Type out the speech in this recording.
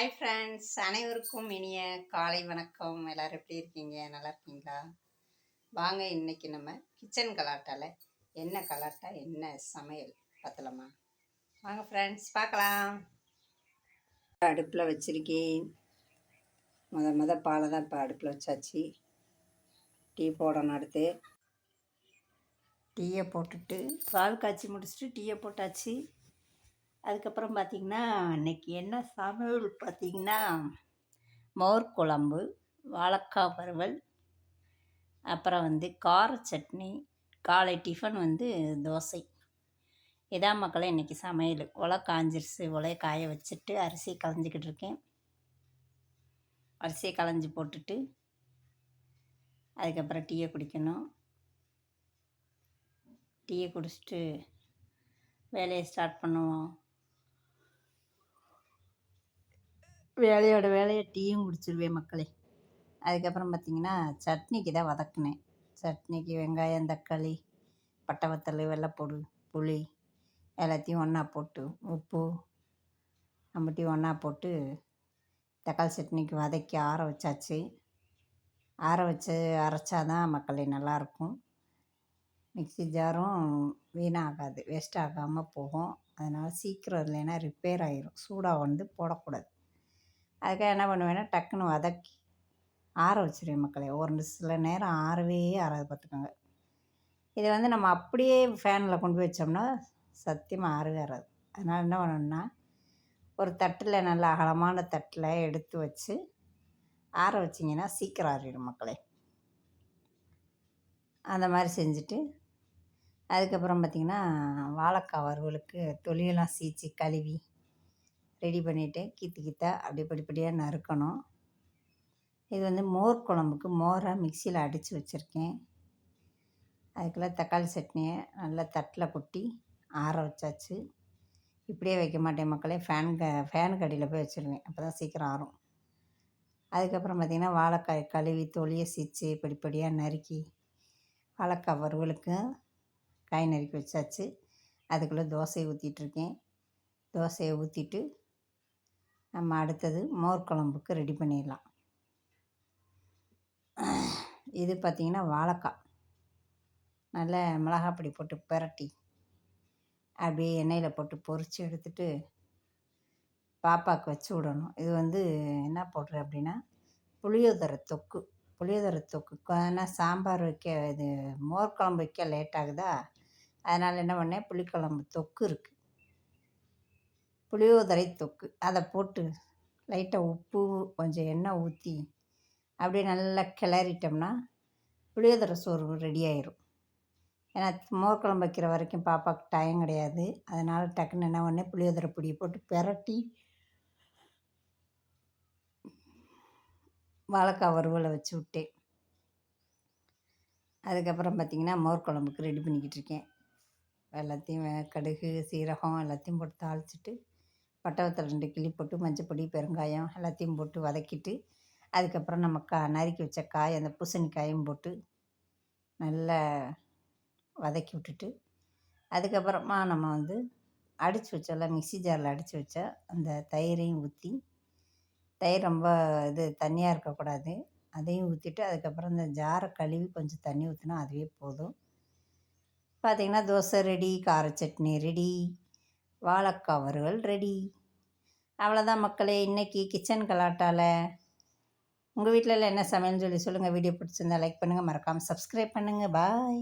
Hi friends அனைவருக்கும் இனிய காலை வணக்கம். எல்லோரும் எப்படி இருக்கீங்க? நல்லா இருக்கீங்களா? வாங்க இன்றைக்கி நம்ம கிச்சன் கலாட்டாவில் என்ன கலாட்டா என்ன சமையல் பத்தலமா வாங்க ஃப்ரெண்ட்ஸ் பார்க்கலாம். அடுப்பில் வச்சுருக்கேன். முத முத பாலை தான் இப்போ அடுப்பில் வச்சாச்சு. டீ போடணும் அடுத்து. டீயை போட்டுட்டு பால் காய்ச்சி முடிச்சுட்டு டீயை போட்டாச்சு. அதுக்கப்புறம் பார்த்திங்கன்னா இன்றைக்கி என்ன சமையல் பார்த்திங்கன்னா மோர் குழம்பு வாழைக்காய் வறுவல் அப்புறம் வந்து கார சட்னி காலை டிஃபன் வந்து தோசை. இதான் மக்களை இன்றைக்கி சமையல். உலை காஞ்சிருச்சு. உலையை காய வச்சுட்டு அரிசி களைஞ்சிக்கிட்டு இருக்கேன். அரிசியை களைஞ்சி போட்டுட்டு அதுக்கப்புறம் டீயை குடிக்கணும். டீயை குடிச்சிட்டு வேலையை ஸ்டார்ட் பண்ணுவோம். வேலையோட வேலையை டீயும் குடிச்சிருவேன் மக்களே. அதுக்கப்புறம் பார்த்திங்கன்னா சட்னிக்கு தான் வதக்குனேன். சட்னிக்கு வெங்காயம் தக்காளி பட்டை வத்தல் வெள்ளைப்பூடு புளி எல்லாத்தையும் ஒன்றா போட்டு உப்பு அம்பட்டியும் ஒன்றா போட்டு தக்காளி சட்னிக்கு வதக்கி ஆற வச்சாச்சு. ஆற வச்சு அரைச்சாதான் மக்களே நல்லாயிருக்கும். மிக்சி ஜாரும் வீணாகாது வேஸ்ட் ஆகாமல் போகும். அதனால் சீக்கிரம் இல்லைன்னா ரிப்பேர் ஆகிரும் சூடாக வந்து போடக்கூடாது. அதுக்காக என்ன பண்ணுவேன்னா டக்குன்னு வதக்கி ஆற வச்சுருவேன் மக்களே. ஒரு சில நேரம் ஆறவே ஆறாது பார்த்துக்கோங்க. இதை வந்து நம்ம அப்படியே ஃபேனில் கொண்டு போய் வச்சோம்னா சத்தியமாக ஆறவே ஆறாது. அதனால் என்ன பண்ணணும்னா ஒரு தட்டில் நல்ல அகலமான தட்டில் எடுத்து வச்சு ஆற வச்சிங்கன்னா சீக்கிரம் ஆறிடும் மக்களே. அந்த மாதிரி செஞ்சுட்டு அதுக்கப்புறம் பார்த்திங்கன்னா வாழைக்காய் வறுவலுக்கு தொலியெல்லாம் சீச்சு கழுவி ரெடி பண்ணிவிட்டு கீத்து கீத்தா அப்படி படிப்படியாக நறுக்கணும். இது வந்து மோர் குழம்புக்கு மோராக மிக்சியில் அடித்து வச்சுருக்கேன். அதுக்கெல்லாம் தக்காளி சட்னியை நல்லா தட்டில் கொட்டி ஆற வச்சாச்சு. இப்படியே வைக்க மாட்டேன் மக்களே ஃபேன் க ஃபேனுக்கு அடியில் போய் வச்சுருவேன். அப்போ தான் சீக்கிரம் ஆறும். அதுக்கப்புறம் பார்த்திங்கன்னா வாழைக்காய் கழுவி தொலியை சிச்சு படிப்படியாக நறுக்கி வாழைக்காய் வறுவலுக்கு காய் நறுக்கி வச்சாச்சு. அதுக்குள்ளே தோசையை ஊற்றிட்டுருக்கேன் தோசையை ஊற்றிட்டு நம்ம அடுத்தது மோர் குழம்புக்கு ரெடி பண்ணிடலாம். இது பார்த்திங்கன்னா வாழைக்காய். நல்ல மிளகாப்பொடி போட்டு பிரட்டி அப்படியே எண்ணெயில் போட்டு பொறிச்சு எடுத்துட்டு பாப்பாவுக்கு வச்சு விடணும். இது வந்து என்ன போடுறேன் அப்படின்னா புளியோதரை தொக்கு. புளியோதரை தொக்கு. ஏன்னா சாம்பார் வைக்க இது மோர் குழம்பு வைக்க லேட் ஆகுதா? அதனால் என்ன பண்ணேன்? புளிக்குழம்பு தொக்கு இருக்குது புளியோதரை தொக்கு. அதை போட்டு லைட்டாக உப்பு கொஞ்சம் எண்ணெய் ஊற்றி அப்படியே நல்லா கிளறிட்டோம்னா புளியோதரை சோறு ரெடி ஆயிரும். ஏன்னா மோர் குழம்பு வைக்கிற வரைக்கும் பாப்பாவுக்கு டைம் கிடையாது. அதனால் டக்குன்னு என்ன பண்ணேன் புளியோதரை பொடியை போட்டு பெரட்டி வாழைக்காய் வறுவலை வச்சு விட்டேன். அதுக்கப்புறம் பார்த்திங்கன்னா மோர் குழம்புக்கு ரெடி பண்ணிக்கிட்டு இருக்கேன். எல்லாத்தையும் கடுகு சீரகம் எல்லாத்தையும் போட்டு தாளிச்சிட்டு பட்டவத்தில் ரெண்டு கிளி போட்டு மஞ்சப்பொடி பெருங்காயம் எல்லாத்தையும் போட்டு வதக்கிட்டு அதுக்கப்புறம் நம்ம கா நறுக்கி வச்ச காய் அந்த பூசணிக்காயும் போட்டு நல்லா வதக்கி விட்டுட்டு அதுக்கப்புறமா நம்ம வந்து அடித்து வச்சோம்ல மிக்சி ஜாரில் அடித்து வச்சா அந்த தயிரையும் ஊற்றி தயிர் ரொம்ப இது தண்ணியாக இருக்கக்கூடாது அதையும் ஊற்றிட்டு அதுக்கப்புறம் இந்த ஜாரை கழுவி கொஞ்சம் தண்ணி ஊற்றினா அதுவே போதும். பார்த்திங்கன்னா தோசை ரெடி கார சட்னி ரெடி. வாழைக்காய் வறுவல் ரெடி அவ்வளோதான் மக்களே இன்றைக்கி கிச்சன் கலாட்டால். உங்கள் வீட்டில் என்ன சமையல்னு சொல்லி சொல்லுங்கள் வீடியோ பிடிச்சிருந்தா லைக் பண்ணுங்கள் மறக்காமல் சப்ஸ்கிரைப் பண்ணுங்கள் பாய்